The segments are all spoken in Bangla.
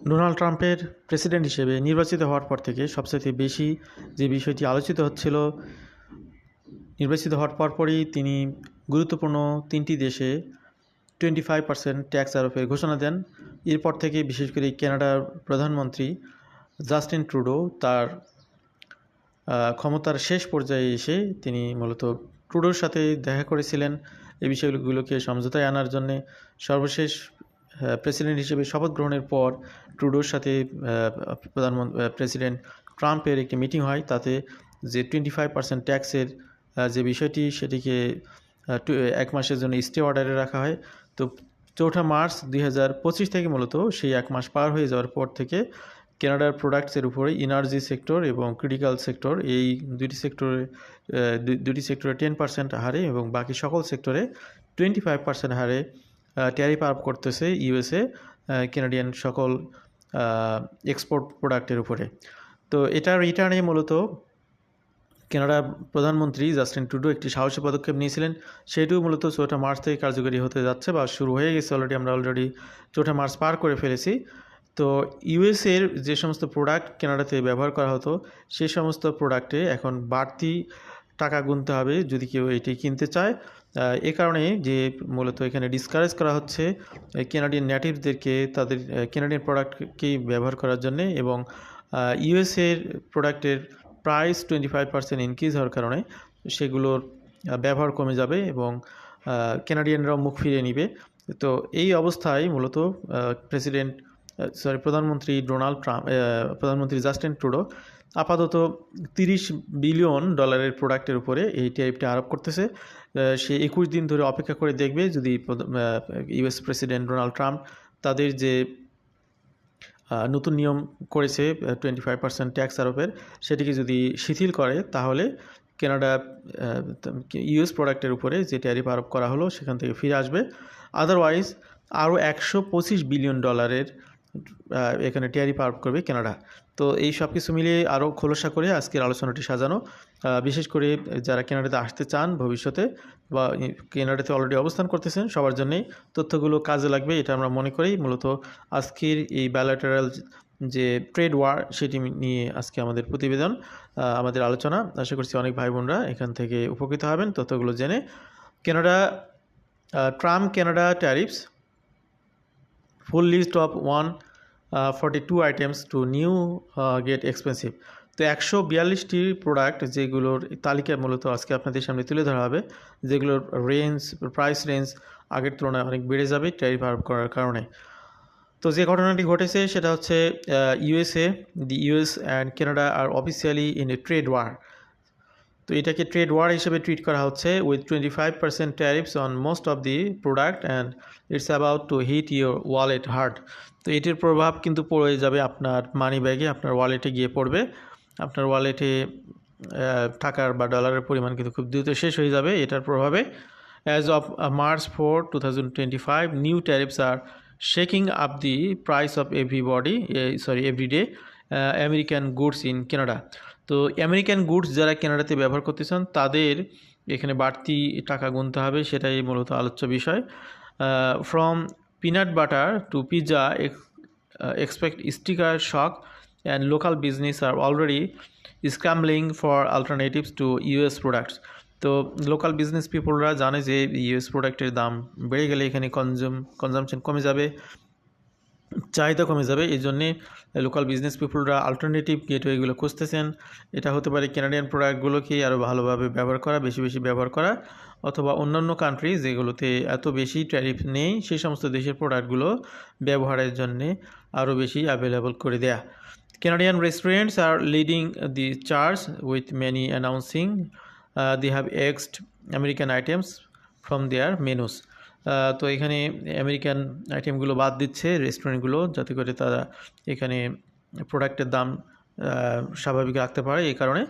ডোনাল্ড ট্রাম্পের প্রেসিডেন্ট হিসেবে নির্বাচিত হওয়ার পর থেকে সবচেয়ে বেশি যে বিষয়টি আলোচিত হচ্ছিল, নির্বাচিত হওয়ার পরপরই তিনি গুরুত্বপূর্ণ তিনটি দেশে টোয়েন্টি ফাইভ পার্সেন্ট ট্যাক্স আরোপের ঘোষণা দেন। এরপর থেকে বিশেষ করে কানাডার প্রধানমন্ত্রী জাস্টিন ট্রুডো তার ক্ষমতার শেষ পর্যায়ে এসে তিনি মূলত ট্রুডোর সাথে দেখা করেছিলেন। এই বিষয়গুলোকে সমঝোতায় আনার জন্যে সর্বশেষ প্রেসিডেন্ট হিসেবে শপথ গ্রহণের পর ট্রুডোর সাথে প্রধানমন্ত্রী প্রেসিডেন্ট ট্রাম্পের একটি মিটিং হয়। তাতে যে টোয়েন্টি ফাইভ পার্সেন্ট ট্যাক্সের যে বিষয়টি, সেটিকে এক মাসের জন্য স্টে অর্ডারে রাখা হয়। তো চৌঠা মার্চ দুই হাজার পঁচিশ থেকে মূলত সেই এক মাস পার হয়ে যাওয়ার পর থেকে কানাডার প্রোডাক্টসের উপরে এনার্জি সেক্টর এবং ক্রিটিক্যাল সেক্টর এই দুটি সেক্টরে দুটি সেক্টরে টেন পার্সেন্ট হারে এবং বাকি সকল সেক্টরে টোয়েন্টি ফাইভ পার্সেন্ট হারে ট্যারিফ আরোপ করতেছে ইউএসএ কেনাডিয়ান সকল এক্সপোর্ট প্রোডাক্টের উপরে। তো এটা রিটার্নে মূলত কানাডার প্রধানমন্ত্রী জাস্টিন টুডু একটি সাহসী পদক্ষেপ নিয়েছিলেন। সেটিও মূলত চৌঠা মার্চ থেকে কার্যকরী হতে যাচ্ছে বা শুরু হয়ে গেছে। অলরেডি আমরা অলরেডি চৌঠা মার্চ পার করে ফেলেছি। তো ইউএসের যে সমস্ত প্রোডাক্ট কেনাডাতে ব্যবহার করা হতো, সে সমস্ত প্রোডাক্টে এখন বাড়তি টাকা গুনতে হবে যদি কেউ এটি কিনতে চায়। এ কারণে যে মূলত এখানে ডিসকারেজ করা হচ্ছে কেনাডিয়ান নেটিভদেরকে তাদের কেনাডিয়ান প্রোডাক্টকেই ব্যবহার করার জন্যে এবং ইউএসএর প্রোডাক্টের price twenty five percent increase হওয়ার কারণে সেগুলোর ব্যবহার কমে যাবে এবং কেনাডিয়ানরাও মুখ ফিরিয়ে নিবে। তো এই অবস্থায় মূলত প্রেসিডেন্ট সরি প্রধানমন্ত্রী ডোনাল্ড ট্রাম্প প্রধানমন্ত্রী জাস্টিন ট্রুডো আপাতত তিরিশ বিলিয়ন ডলারের প্রোডাক্টের উপরে এই ট্যারিফটা আরোপ করতেছে। সে একুশ দিন ধরে অপেক্ষা করে দেখবে যদি ইউএস প্রেসিডেন্ট ডোনাল্ড ট্রাম্প তাদের যে নতুন নিয়ম করেছে টোয়েন্টি ফাইভ পার্সেন্ট ট্যাক্স আরোপের, সেটিকে যদি শিথিল করে, তাহলে কানাডা ইউএস প্রোডাক্টের উপরে যে ট্যারিফ আরোপ করা হলো, সেখান থেকে ফিরে আসবে। আদারওয়াইজ আরও একশো পঁচিশ বিলিয়ন ডলারের এখানে ট্যারিফ আরোপ করবে কেনাডা। তো এই সব কিছু মিলিয়ে আরও খোলসা করে আজকের আলোচনাটি সাজানো। বিশেষ করে যারা কেনাডাতে আসতে চান ভবিষ্যতে বা কেনাডাতে অলরেডি অবস্থান করতেছেন, সবার জন্যেই তথ্যগুলো কাজে লাগবে, এটা আমরা মনে করি। মূলত আজকের এই ব্যালাটারাল যে ট্রেড ওয়ার সেটি নিয়ে আজকে আমাদের প্রতিবেদন আমাদের আলোচনা। আশা করছি অনেক ভাই বোনরা এখান থেকে উপকৃত হবেন তথ্যগুলো জেনে। Canada Trump Canada tariffs full list of one forty two items to new get expensive তো একশো বিয়াল্লিশটি প্রোডাক্ট যেগুলোর তালিকা মূলত আজকে আপনাদের সামনে তুলে ধরা হবে, যেগুলোর রেঞ্জ প্রাইস রেঞ্জ আগের তুলনায় অনেক বেড়ে যাবে ট্যারিফ আরোপ করার কারণে। তো যে ঘটনাটি ঘটেছে সেটা হচ্ছে USA the US and Canada are officially in a trade war তো এটাকে ট্রেড ওয়ার হিসেবে ট্রিট করা হচ্ছে with twenty five percent tariffs on most of the product and it's about to hit your wallet hard তো এটির প্রভাব কিন্তু পড়ে যাবে আপনার মানি ব্যাগে আপনার ওয়ালেটে গিয়ে পড়বে। আপনার ওয়ালেটে টাকার বা ডলারের পরিমাণ কিন্তু খুব দ্রুত শেষ হয়ে যাবে এটার প্রভাবে। As of March four two thousand twenty five new tariffs are shaking up the price of everybody sorry everyday American goods in Canada তো আমেরিকান গুডস যারা কেনাডাতে ব্যবহার করতে চান, তাদের এখানে বাড়তি টাকা গুনতে হবে, সেটাই মূলত আলোচ্য বিষয়। From peanut butter to pizza expect sticker shock and local business are already scrambling for alternatives to US products তো লোকাল বিজনেস পিপলরা জানে যে ইউএস প্রোডাক্টের দাম বেড়ে গেলে এখানে কনজিউম কনজামশন কমে যাবে। চাহিদা কমে যাবে। এই জন্যে লোকাল বিজনেস পিপলরা অল্টারনেটিভ গেটওয়েগুলো খুঁজতেছেন। এটা হতে পারে কানাডিয়ান প্রোডাক্টগুলোকে আরও ভালোভাবে ব্যবহার করা বেশি বেশি ব্যবহার করা অথবা অন্যান্য কান্ট্রি যেগুলোতে এত বেশি ট্যারিফ নেই সেই সমস্ত দেশের প্রোডাক্টগুলো ব্যবহারের জন্যে আরও বেশি অ্যাভেলেবল করে দেয়া। Canadian restaurants are leading the charge with many uh, they have exed American items from their menus. তো এখানে আমেরিকান আইটেমগুলো বাদ দিচ্ছে, রেস্টুরেন্টগুলো, যাতে করে তারা এখানে প্রোডাক্টের দাম স্বাভাবিক রাখতে পারে এই কারণে।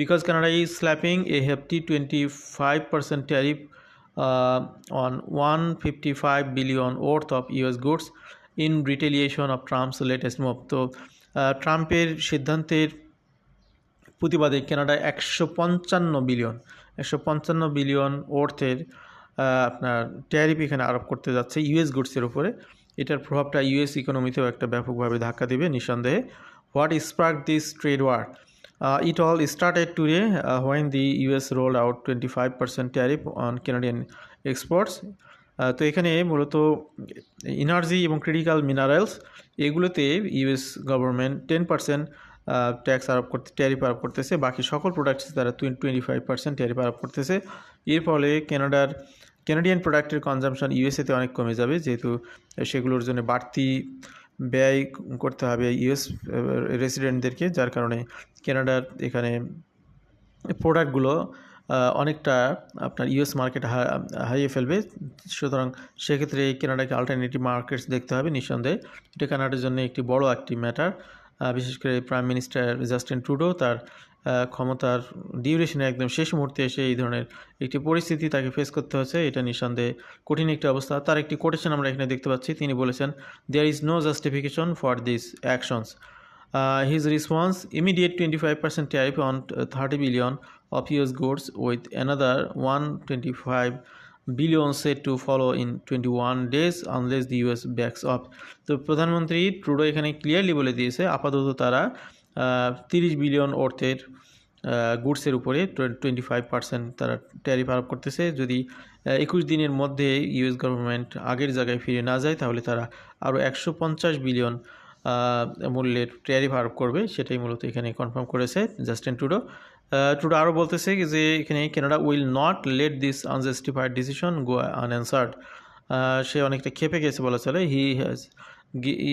Because Canada is slapping a hefty twenty five percent tariff on one fifty five billion worth of US goods in retaliation of Trump's latest move তো ট্রাম্পের সিদ্ধান্তের প্রতিবাদে কানাডা একশো পঞ্চান্ন বিলিয়ন একশো পঞ্চান্ন বিলিয়ন অর্থের আপনার ট্যারিফ এখানে আরোপ করতে যাচ্ছে ইউএস গুডসের উপরে। এটার প্রভাবটা ইউএস ইকোনমিতেও একটা ব্যাপকভাবে ধাক্কা দেবে নিঃসন্দেহে। What spark this trade war it all started today when the US roll out twenty five percent tariff on Canadian exports তো এখানে মূলত এনার্জি এবং ক্রিটিক্যাল মিনারেলস এগুলোতে US government ten percent tax আরোপ করতে ট্যারিফ আরোপ করতেছে। বাকি সকল প্রোডাক্টস তারা টোয়েন্টি ফাইভ পার্সেন্ট ট্যারিফ আরোপ করতেছে। এর ফলে কানাডার ক্যানাডিয়ান প্রোডাক্টের কনজামশন ইউএসএতে অনেক কমে যাবে, যেহেতু সেগুলোর জন্য বাড়তি ব্যয় করতে হবে ইউএস রেসিডেন্টদেরকে যার কারণে কানাডার এখানে প্রোডাক্টগুলো অনেকটা আপনার ইউএস মার্কেট হারিয়ে ফেলবে। সুতরাং সেক্ষেত্রে কেনাডাকে অল্টারনেটিভ মার্কেটস দেখতে হবে নিঃসন্দেহে। এটা কানাডার জন্য একটি বড় একটি ম্যাটার বিশেষ করে প্রাইম মিনিস্টার জাস্টিন ট্রুডো তার ক্ষমতার ডিউরেশনে একদম শেষ মুহূর্তে এসে এই ধরনের একটি পরিস্থিতি তাকে ফেস করতে হচ্ছে। এটা নিঃসন্দেহে কঠিন একটি অবস্থা। তার একটি কোটেশন আমরা এখানে দেখতে পাচ্ছি। তিনি বলেছেন there is no justification for this actions his response immediate twenty five percent tariff on thirty billion of US goods with another 125 billion said to follow in 21 days unless the US backs off তো প্রধানমন্ত্রী ট্রুডো এখানে ক্লিয়ারলি বলে দিয়েছে, আপাতত তারা তিরিশ বিলিয়ন অর্থের গুডসের উপরে টোয়েন্টি ফাইভ পার্সেন্ট তারা ট্যারিফ আরোপ করতেছে। যদি একুশ দিনের মধ্যে ইউএস গভর্নমেন্ট আগের জায়গায় ফিরে না যায়, তাহলে তারা আরও একশো পঞ্চাশ বিলিয়ন মূল্যের ট্যারিফ আরোপ করবে, সেটাই মূলত এখানে কনফার্ম করেছে জাস্টিন ট্রুডো টুডো আরও বলতেছে যে, এখানে Canada will not let this unjustified decision go unanswered সে অনেকটা খেপে গেছে বলা চলে। He has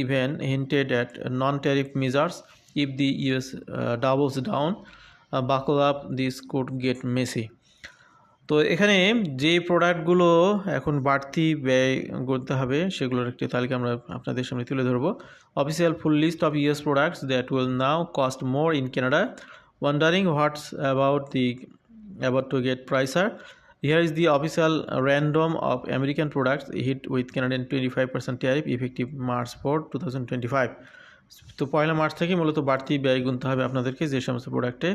even hinted at non tariff measures if the US doubles down buckle up this could get messy তো এখানে যে প্রোডাক্টগুলো এখন বাড়তি ব্যয় করতে হবে, সেগুলোর একটি তালিকা আমরা আপনাদের সামনে তুলে ধরবো। Official full list of US products that will now cost more in Canada wondering what's about the, about to get pricer. Here is the official random of american products hit with canadian 25% tariff effective march 4 2025 তো পয়লা মার্চ থেকে মূলত বাড়তি ব্যয় গুনতে হবে আপনাদেরকে যে সমস্ত প্রোডাক্টে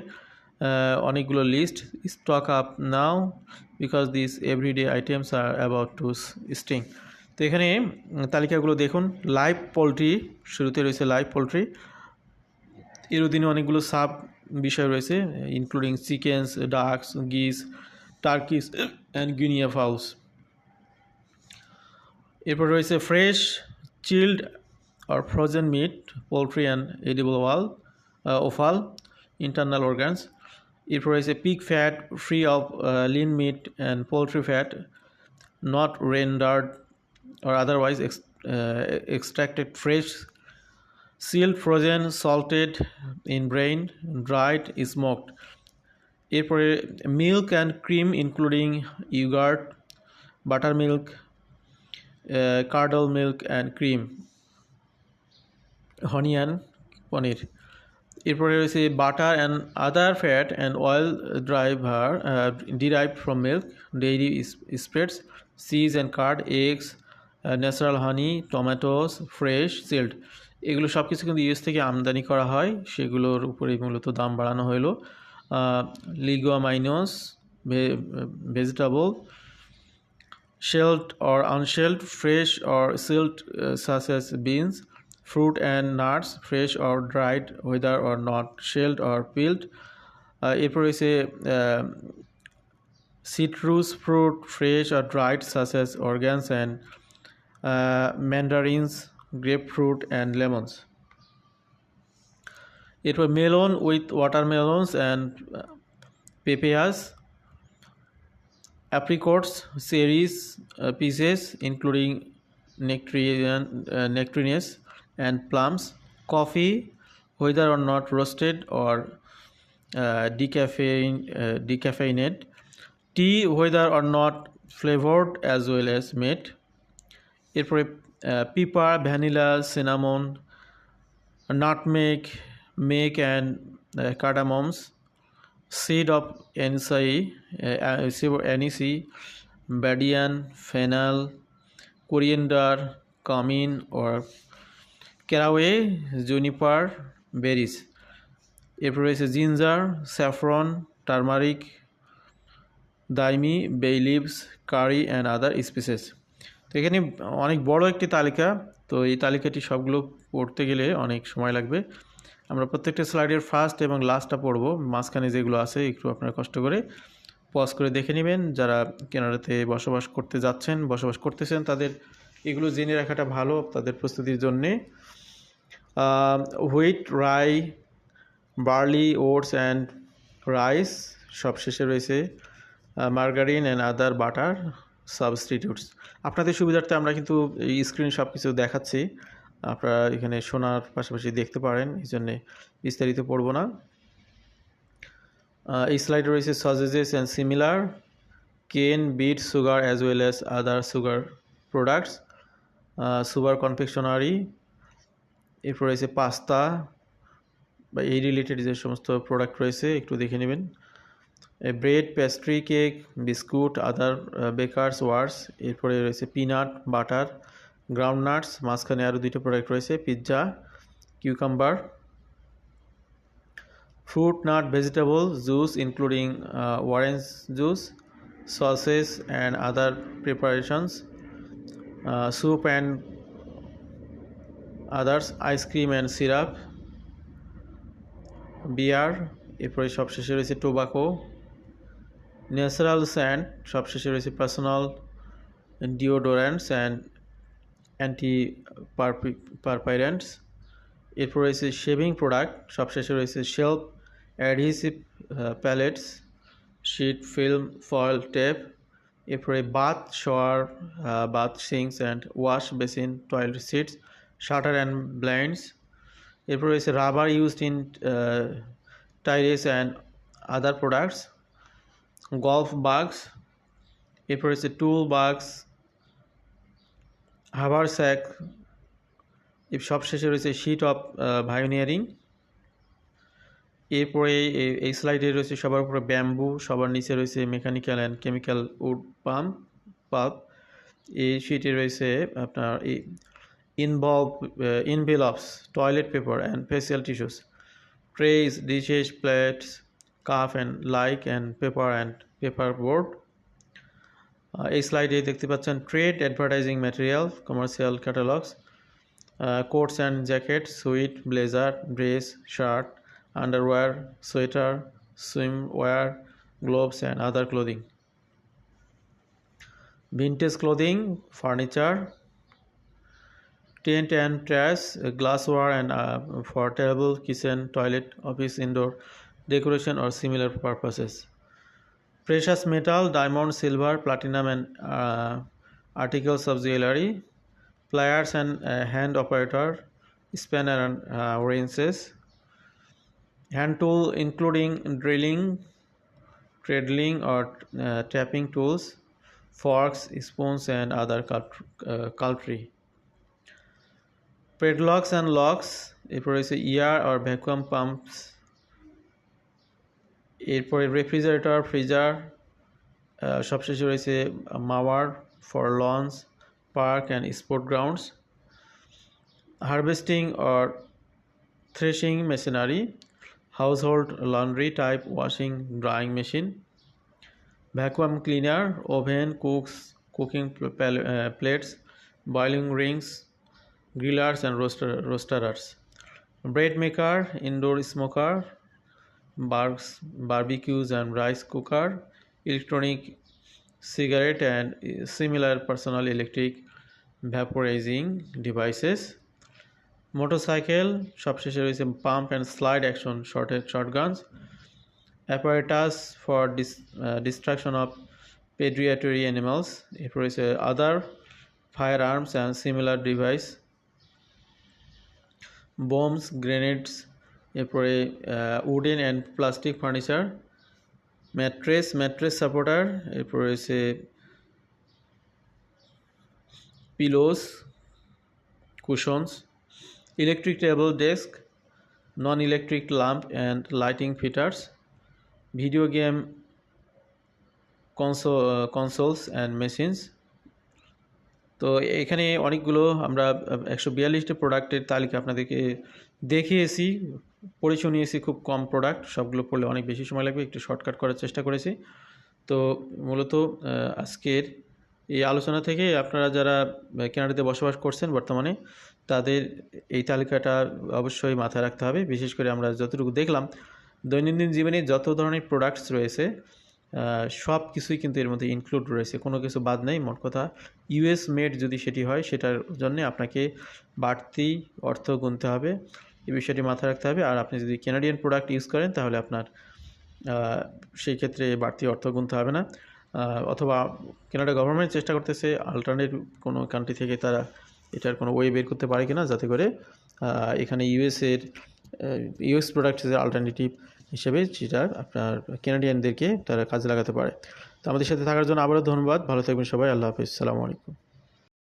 অনেকগুলো list stock up now because this everyday items are about to sting তো এখানে তালিকাগুলো দেখুন। লাইভ পোলট্রি শুরুতে রয়েছে লাইভ পোলট্রি এর অধীনে অনেকগুলো সাব বিষয় রয়েছে including chickens ducks geese turkeys and guinea fowls এরপর রয়েছে fresh chilled or frozen meat, poultry and edible oil, uh, offal, internal organs. It provides a pig fat free of uh, lean meat and poultry fat, not rendered or otherwise ex uh, extracted fresh, sealed, frozen, salted, in brain, dried, smoked. It provides milk and cream, including yogurt, buttermilk, uh, curdled milk, and cream. And paneer এরপরে রয়েছে butter and other fat and oil driver derived from milk dairy spreads cheese and curd eggs natural honey tomatoes fresh chilled এগুলো সব কিছু কিন্তু ইউএস থেকে আমদানি করা হয়। সেগুলোর উপরে মূলত দাম বাড়ানো হলো leguminous vegetables shelled or unshelled fresh or chilled sauces beans fruit and nuts fresh or dried whether or not shelled or peeled এরপর রয়েছে citrus fruit fresh or dried such as organs and uh, mandarins grapefruit and lemons এরপর melon with watermelons and uh, papayas apricots cherries uh, pieces including nectarian uh, nectarines and plums, coffee, whether or not roasted or uh, decaffeine, uh, decaffeinated, tea, whether or not flavored as well as made. এরপরে pepper vanilla cinnamon nutmeg mace and cardamoms seed of anise aniseed badian fennel coriander cumin or caraway juniper berries এরপর রয়েছে ginger saffron turmeric thyme bay leaves curry and other spices তো এখানে অনেক বড় একটি তালিকা, তো এই তালিকাটি সবগুলো পড়তে গেলে অনেক সময় লাগবে। আমরা প্রত্যেকটা স্লাইডের ফার্স্ট এবং লাস্টটা পড়ব। মাঝখানে যেগুলো আছে, একটু আপনারা কষ্ট করে পজ করে দেখে নেবেন। যারা কেনাডাতে বসবাস করতে যাচ্ছেন, বসবাস করতেছেন, তাদের এগুলো জেনে রাখাটা ভালো তাদের প্রস্তুতির জন্যে। Wheat rye barley oats and rice সব শেষে রয়েছে margarine and other butter substitutes আপনাদের সুবিধার্থে আমরা কিন্তু এই স্ক্রিনে সব কিছু দেখাচ্ছি। আপনারা এখানে শোনার পাশাপাশি দেখতে পারেন এই জন্যে বিস্তারিত পড়ব না। আহ, এই স্লাইডে রয়েছে sausages and similar cane beet sugar as well as other sugar products sugar confectionery এরপর রয়েছে পাস্তা বা এই রিলেটেড যে সমস্ত প্রোডাক্ট রয়েছে একটু দেখে নেবেন। Bread pastry cake biscuit other bakers wares এরপরে রয়েছে পিনাট বাটার গ্রাউন্ড নাটস মাঝখানে আরও দুইটা প্রোডাক্ট রয়েছে pizza cucumber fruit nut vegetable juice including uh, juice sauces and other preparations preparations uh, soup ice cream and syrup beer এরপরে সবশেষে রয়েছে টোবাকো ন্যাচারাল স্যান্ড সবশেষে রয়েছে personal deodorants and antiperspirants এরপর রয়েছে শেভিং প্রোডাক্ট সবশেষে রয়েছে shelf adhesive pallets sheet film foil tape এরপরে bath shower bath sinks and wash basin toilet seats shutter and blinds. এরপর রয়েছে rubber used in tyres and other products. Golf bags. এরপর রয়েছে টুল বাগস। হাবার স্যাক। সবশেষে রয়েছে শিট অফ ভায়োনিয়ারিং। এরপরে এই স্লাইডে রয়েছে সবার উপরে ব্যাম্বু, সবার নিচে রয়েছে mechanical and chemical wood pump pump এই শিটে রয়েছে আপনার Involve envelopes toilet paper and facial tissues trays dishes plates cup and like and paper and paper board এই স্লাইডে দেখতে পাচ্ছেন trade advertising material commercial catalogues uh, coats and jackets, suit, blazer, dress, shirt, underwear, sweater, swimwear, gloves, and other clothing. Vintage clothing, furniture, tent and trash, glassware, and uh, for table, kitchen, toilet, office, indoor decoration, or similar purposes. Precious metal, diamond, silver, platinum, and uh, articles of jewelry, pliers and uh, hand operator, spanner and uh, wrenches, hand tool including drilling, treadling or tapping tools, forks, spoons and other cutlery. Padlocks and locks, এরপর রয়েছে ইয়ার or vacuum pumps, এরপরে রেফ্রিজারেটর ফ্রিজার সবশেষে রয়েছে mower for lawns grounds, harvesting or threshing machinery, household laundry type washing drying machine, vacuum cleaner, oven, cooks, cooking pl- pal- uh, plates, boiling rings, grillers and roaster, roasterers, bread maker, indoor smoker, bars, barbecues and rice cooker, electronic cigarette and uh, similar personal electric vaporizing devices motorcycle সবশেষে রয়েছে pump and slide action shorted shotguns apparatus for destruction of predatory animals এরপর রয়েছে other firearms and similar device Bombs grenades এরপরে wooden and plastic furniture mattress mattress supporter এরপর রয়েছে pillows cushions electric table desk non electric lamp and lighting fitters video game conso consoles and machines তো এখানে অনেকগুলো আমরা একশো বিয়াল্লিশটা প্রোডাক্টের তালিকা আপনাদেরকে দেখিয়েছি পড়ে শুনিয়েছি খুব কম প্রোডাক্ট সবগুলো পড়লে অনেক বেশি সময় লাগবে, একটু শর্টকাট করার চেষ্টা করেছি। তো মূলত আজকের এই আলোচনা থেকে আপনারা যারা কানাডাতে বসবাস করছেন বর্তমানে, তাদের এই তালিকাটা অবশ্যই মাথায় রাখতে হবে। বিশেষ করে আমরা যতটুকু দেখলাম, দৈনন্দিন জীবনে যত ধরনের প্রোডাক্টস রয়েছে সব কিছুই কিন্তু এর মধ্যে ইনক্লুড রয়েছে। কোনো কিছু বাদ নেই, মোট কথা। ইউএস মেড যদি সেটি হয়, সেটার জন্য আপনাকে বাড়তি অর্থ গুনতে হবে। এই বিষয়টি মাথায় রাখতে হবে। আর আপনি যদি কেনাডিয়ান প্রোডাক্ট ইউজ করেন, তাহলে আপনার সেই ক্ষেত্রে বাড়তি অর্থ গুনতে হবে না। অথবা কেনাডা গভর্নমেন্ট চেষ্টা করতেছে আলটারনেট কোনো কান্ট্রি থেকে তারা এটার কোনো ওয়ে বের করতে পারে কিনা, যাতে করে এখানে ইউএসের ইউএস প্রোডাক্টের আলটারনেটিভ হিসেবে যেটা আপনার কেনাডিয়ানদেরকে তারা কাজে লাগাতে পারে। তো আমাদের সাথে থাকার জন্য আবারও ধন্যবাদ। ভালো থাকবেন সবাই। আল্লাহ হাফিজ। সালামু আলাইকুম।